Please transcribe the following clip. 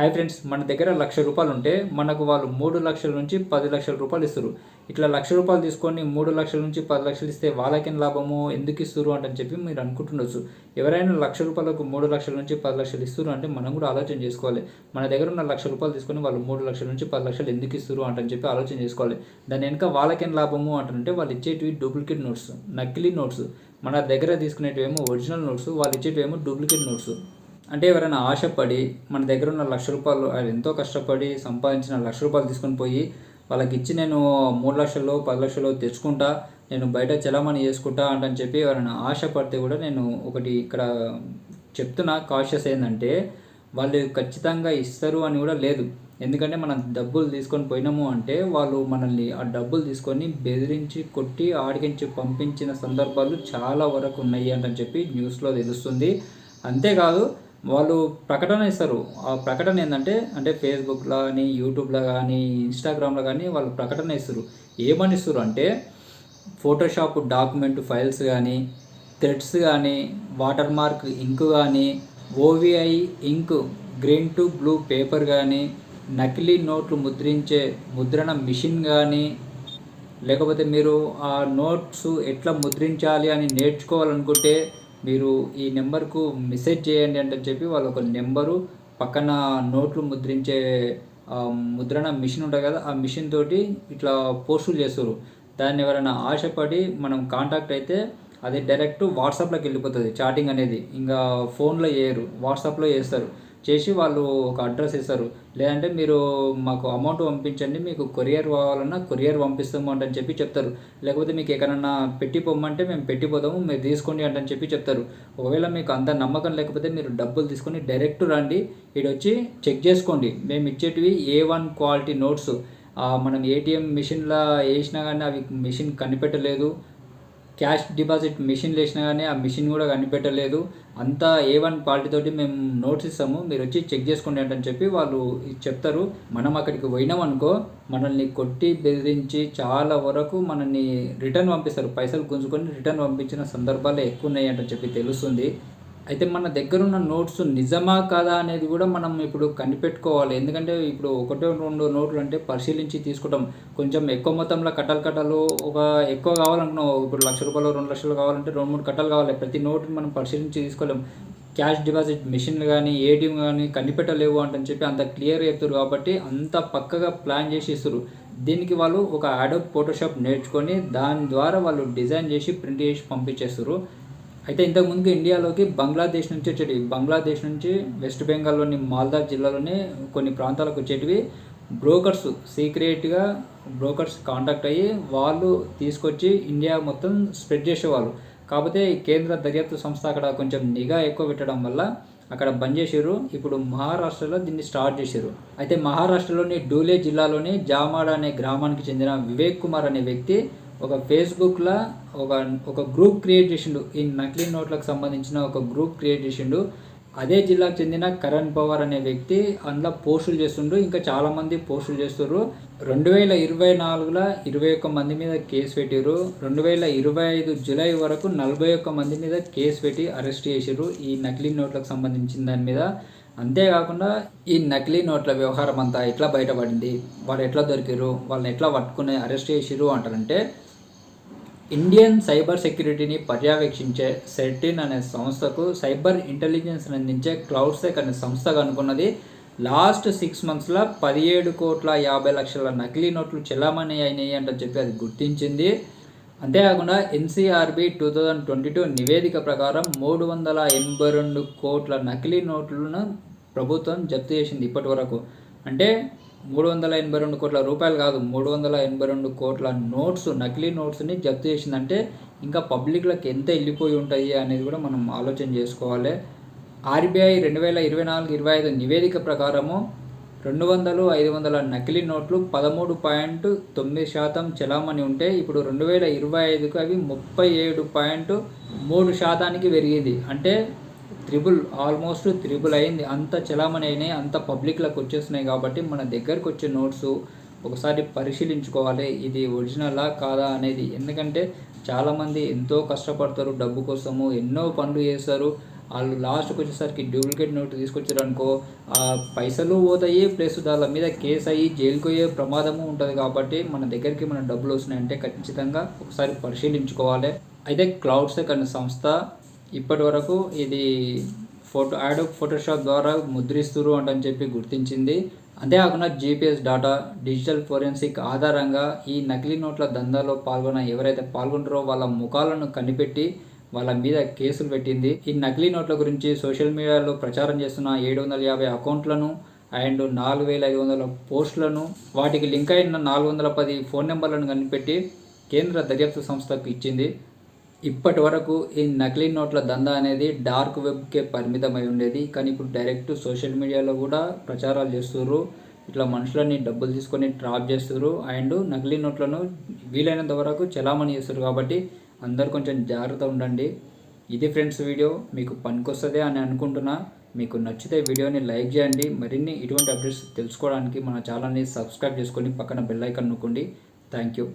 Hi friends మన దగ్గర లక్ష రూపాయలు ఉంటే మనకు వాళ్ళు మూడు లక్షల నుంచి పది లక్షల రూపాయలు ఇస్తారు. ఇట్లా లక్ష రూపాయలు తీసుకొని మూడు లక్షల నుంచి పది లక్షలు ఇస్తే వాళ్ళకేం లాభము? ఎందుకు ఇస్తారు అంటని చెప్పి మీరు అనుకుంటుండొచ్చు. ఎవరైనా లక్ష రూపాయలకు మూడు లక్షల నుంచి పది లక్షలు ఇస్తారు అంటే మనం కూడా ఆలోచన చేసుకోవాలి. మన దగ్గర ఉన్న లక్ష రూపాయలు తీసుకొని వాళ్ళు మూడు లక్షల నుంచి పది లక్షలు ఎందుకు ఇస్తారు అంటని చెప్పి ఆలోచన చేసుకోవాలి. దాని వెనుక వాళ్ళకేం లాభము అంటుంటే వాళ్ళు ఇచ్చేటివి డూప్లికేట్ నోట్స్ నకిలీ నోట్స్. మన దగ్గర తీసుకునేటివేమో ఒరిజినల్ నోట్స్ వాళ్ళు ఇచ్చేటివేమో డూప్లికేట్ నోట్స్. అంటే ఎవరైనా ఆశపడి మన దగ్గర ఉన్న లక్ష రూపాయలు ఎంతో కష్టపడి సంపాదించిన లక్ష రూపాయలు తీసుకొని పోయి వాళ్ళకి ఇచ్చి నేను మూడు లక్షల్లో పది లక్షల్లో తెచ్చుకుంటా నేను బయట చలామణి చేసుకుంటా అంటని చెప్పి ఎవరైనా ఆశపడితే కూడా నేను ఒకటి ఇక్కడ చెప్తున్న కాషియస్ ఏంటంటే వాళ్ళు ఖచ్చితంగా ఇస్తారు అని కూడా లేదు. ఎందుకంటే మనం డబ్బులు తీసుకొని పోయినాము అంటే వాళ్ళు మనల్ని ఆ డబ్బులు తీసుకొని బెదిరించి కొట్టి ఆడికించి పంపించిన సందర్భాలు చాలా వరకు ఉన్నాయి అంటని చెప్పి న్యూస్లో తెలుస్తుంది. అంతేకాదు వాళ్ళు ప్రకటన ఇస్తారు. ఆ ప్రకటన ఏంటంటే అంటే ఫేస్బుక్లో కానీ యూట్యూబ్లో కానీ ఇన్స్టాగ్రామ్లో కానీ వాళ్ళు ప్రకటన ఇస్తారు. ఏమని ఇస్తారు అంటే ఫోటోషాప్ డాక్యుమెంట్ ఫైల్స్ కానీ థ్రెడ్స్ కానీ వాటర్ మార్క్ ఇంక్ కానీ OVI ink green to blue paper కానీ నకిలీ నోట్లు ముద్రించే ముద్రణ మిషన్ కానీ లేకపోతే మీరు ఆ నోట్స్ ఎట్లా ముద్రించాలి అని నేర్చుకోవాలనుకుంటే మీరు ఈ నెంబర్కు మెసేజ్ చేయండి అంటే చెప్పి వాళ్ళు ఒక నెంబరు పక్కన నోట్లు ముద్రించే ముద్రణ మిషన్ ఉంటుంది కదా ఆ మిషన్ తోటి ఇట్లా పోస్టులు చేస్తారు దాన్ని ఎవరైనా ఆశపడి మనం కాంటాక్ట్ అయితే అది డైరెక్ట్ వాట్సాప్లోకి వెళ్ళిపోతుంది చాటింగ్ అనేది. ఇంకా ఫోన్లో చేయరు వాట్సాప్లో చేస్తారు. చేసి వాళ్ళు ఒక అడ్రస్ ఇస్తారు. లేదంటే మీరు మాకు అమౌంట్ పంపించండి మీకు కొరియర్ కావాలన్నా కొరియర్ పంపిస్తాము అంటని చెప్పి చెప్తారు. లేకపోతే మీకు ఎక్కడన్నా పెట్టి పొమ్మంటే మేము పెట్టిపోతాము మీరు తీసుకోండి అంటని చెప్పి చెప్తారు. ఒకవేళ మీకు అంత నమ్మకం లేకపోతే మీరు డబ్బులు తీసుకొని డైరెక్ట్ రండి వచ్చి చెక్ చేసుకోండి. మేము ఇచ్చేటివి ఏ వన్ క్వాలిటీ నోట్స్. మనం ఏటీఎం మిషన్లో వేసినా కానీ అవి మిషన్ కనిపెట్టలేదు. క్యాష్ డిపాజిట్ మిషన్ వేసినా కానీ ఆ మిషన్ కూడా కనిపెట్టలేదు. అంతా ఏ వన్ క్వాలిటీ తోటి మేము నోట్స్ ఇస్తాము. మీరు వచ్చి చెక్ చేసుకోండి అంటని చెప్పి వాళ్ళు చెప్తారు. మనం అక్కడికి పోయినాం అనుకో మనల్ని కొట్టి బెదిరించి చాలా వరకు మనల్ని రిటర్న్ పంపిస్తారు. పైసలు గుంజుకొని రిటర్న్ పంపించిన సందర్భాలు ఎక్కువ ఉన్నాయి అంటని చెప్పి తెలుస్తుంది. అయితే మన దగ్గర ఉన్న నోట్స్ నిజమా కాదా అనేది కూడా మనం ఇప్పుడు కనిపెట్టుకోవాలి. ఎందుకంటే ఇప్పుడు ఒకటో రెండు నోట్లు అంటే పరిశీలించి తీసుకుంటాం కొంచెం ఎక్కువ మొత్తంలో కట్టలు కట్టలు ఒక ఎక్కువ కావాలనుకున్నాం. ఇప్పుడు లక్ష రూపాయలు రెండు లక్షలు కావాలంటే రెండు మూడు కట్టలు కావాలి. ప్రతి నోటుని మనం పరిశీలించి తీసుకోలేం. క్యాష్ డిపాజిట్ మిషన్లు కానీ ఏటీఎం కానీ కనిపెట్టలేవు అంటని చెప్పి అంత క్లియర్ చెప్తారు కాబట్టి అంత పక్కగా ప్లాన్ చేసి ఇస్తారు దీనికి వాళ్ళు ఒక అడోబ్ ఫోటోషాప్ నేర్చుకొని దాని ద్వారా వాళ్ళు డిజైన్ చేసి ప్రింట్ చేసి పంపించేస్తారు అయితే ఇంతకుముందు ఇండియాలోకి బంగ్లాదేశ్ నుంచి వచ్చేటివి. బంగ్లాదేశ్ నుంచి వెస్ట్ బెంగాల్లోని మాల్దా జిల్లాలోని కొన్ని ప్రాంతాలకు వచ్చేటివి. బ్రోకర్స్ సీక్రెట్గా బ్రోకర్స్ కాంటాక్ట్ అయ్యి వాళ్ళు తీసుకొచ్చి ఇండియా మొత్తం స్ప్రెడ్ చేసేవాళ్ళు. కాకపోతే కేంద్ర దర్యాప్తు సంస్థ అక్కడ కొంచెం నిఘా ఎక్కువ పెట్టడం వల్ల అక్కడ బంద్ చేసారు ఇప్పుడు మహారాష్ట్రలో దీన్ని స్టార్ట్ చేశారు అయితే మహారాష్ట్రలోని డూలే జిల్లాలోని జామాడ అనే గ్రామానికి చెందిన వివేక్ కుమార్ అనే వ్యక్తి ఒక ఫేస్బుక్లో ఒక ఒక గ్రూప్ క్రియేట్ చేసిండు. ఈ నకిలీ నోట్లకు సంబంధించిన ఒక గ్రూప్ క్రియేట్ చేసిండు. అదే జిల్లాకు చెందిన కరణ్ పవార్ అనే వ్యక్తి అందులో పోస్టులు చేస్తుండ్రు ఇంకా చాలామంది పోస్టులు చేస్తున్నారు రెండు వేల ఇరవై నాలుగులో ఇరవై ఒక్క మంది మీద కేసు పెట్టారు రెండు వేల ఇరవై ఐదు జూలై వరకు నలభై ఒక్క మంది మీద కేసు పెట్టి అరెస్ట్ చేశారు ఈ నకిలీ నోట్లకు సంబంధించిన దాని మీద. అంతేకాకుండా ఈ నకిలీ నోట్ల వ్యవహారం అంతా ఎట్లా బయటపడింది? వాళ్ళు ఎట్లా దొరికారు వాళ్ళని ఎట్లా పట్టుకుని అరెస్ట్ చేసిరు అంటారంటే ఇండియన్ సైబర్ సెక్యూరిటీని పర్యవేక్షించే సెర్టిన్ అనే సంస్థకు సైబర్ ఇంటెలిజెన్స్ అందించే క్లౌడ్సెక్ అనే సంస్థ కనుక్కున్నది లాస్ట్ సిక్స్ మంత్స్లో పదిహేడు కోట్ల యాభై లక్షల నకిలీ నోట్లు చెలామణి అయినాయి అంట చెప్పి అది గుర్తించింది. అంతేకాకుండా NCRB two thousand twenty two నివేదిక ప్రకారం మూడు వందల ఎనభై రెండు కోట్ల నకిలీ నోట్లను ప్రభుత్వం జప్తు చేసింది ఇప్పటి వరకు. అంటే మూడు వందల ఎనభై రెండు కోట్ల రూపాయలు కాదు మూడు వందల ఎనభై రెండు కోట్ల నోట్స్ నకిలీ నోట్స్ని జప్తు చేసిందంటే ఇంకా పబ్లిక్లకు ఎంత వెళ్ళిపోయి ఉంటాయి అనేది కూడా మనం ఆలోచన చేసుకోవాలి. ఆర్బీఐ రెండు వేల ఇరవై నాలుగు ఇరవై ఐదు నివేదిక ప్రకారము రెండు వందలు ఐదు వందల నకిలీ నోట్లు పదమూడు పాయింట్ తొమ్మిది శాతం చలామణి ఉంటే ఇప్పుడు రెండు వేల ఇరవై ఐదుకు అవి ముప్పై ఏడు పాయింట్ మూడు శాతానికి పెరిగింది. అంటే త్రిబుల్ ఆల్మోస్ట్ త్రిబుల్ అయింది. అంత చలామణి అయినాయి అంత పబ్లిక్లకు వచ్చేస్తున్నాయి కాబట్టి మన దగ్గరకు వచ్చే నోట్స్ ఒకసారి పరిశీలించుకోవాలి ఇది ఒరిజినలా కాదా అనేది. ఎందుకంటే చాలామంది ఎంతో కష్టపడతారు డబ్బు కోసము ఎన్నో పనులు చేస్తారు. వాళ్ళు లాస్ట్కి వచ్చేసరికి డూప్లికేట్ నోట్ తీసుకొచ్చారు అనుకో ఆ పైసలు పోతాయి ప్లస్ దాని మీద కేసు అయ్యి జైలుకు పోయే ప్రమాదము ఉంటుంది కాబట్టి మన దగ్గరికి మన డబ్బులు వస్తున్నాయంటే ఖచ్చితంగా ఒకసారి పరిశీలించుకోవాలి. అయితే క్లౌడ్ సెక్ అనే సంస్థ ఇప్పటి వరకు ఇది ఫోటో యాడ్ ఫోటోషాప్ ద్వారా ముద్రిస్తురు అంటని చెప్పి గుర్తించింది. అంతేకాకుండా జీపీఎస్ డాటా డిజిటల్ ఫోరెన్సిక్ ఆధారంగా ఈ నకిలీ నోట్ల దందాలో పాల్గొన్న ఎవరైతే పాల్గొంటారో వాళ్ళ ముఖాలను కనిపెట్టి వాళ్ళ మీద కేసులు పెట్టింది. ఈ నకిలీ నోట్ల గురించి సోషల్ మీడియాలో ప్రచారం చేస్తున్న ఏడు వందల యాభై అకౌంట్లను అండ్ నాలుగు వేల ఐదు వందల పోస్టులను వాటికి లింక్ అయిన నాలుగు వందల పది ఫోన్ నెంబర్లను కనిపెట్టి కేంద్ర దర్యాప్తు సంస్థకు ఇచ్చింది. ఇప్పటి వరకు ఈ నకిలీ నోట్ల దందా అనేది డార్క్ వెబ్కే పరిమితమై ఉండేది. కానీ ఇప్పుడు డైరెక్ట్ సోషల్ మీడియాలో కూడా ప్రచారాలు చేస్తున్నారు ఇట్లా మనుషులని డబ్బులు తీసుకొని ట్రాప్ చేస్తుర్రు. అండ్ నకిలీ నోట్లను వీలైనంత వరకు చలామణి చేస్తారు కాబట్టి అందరు కొంచెం జాగ్రత్త ఉండండి. ఇది ఫ్రెండ్స్ వీడియో. మీకు పనికొస్తుంది అని అనుకుంటున్నా. మీకు నచ్చితే వీడియోని లైక్ చేయండి. మరిన్ని ఇటువంటి అప్డేట్స్ తెలుసుకోవడానికి మన ఛానల్ని సబ్స్క్రైబ్ చేసుకొని పక్కన బెల్ ఐకాన్ నొక్కండి. Thank you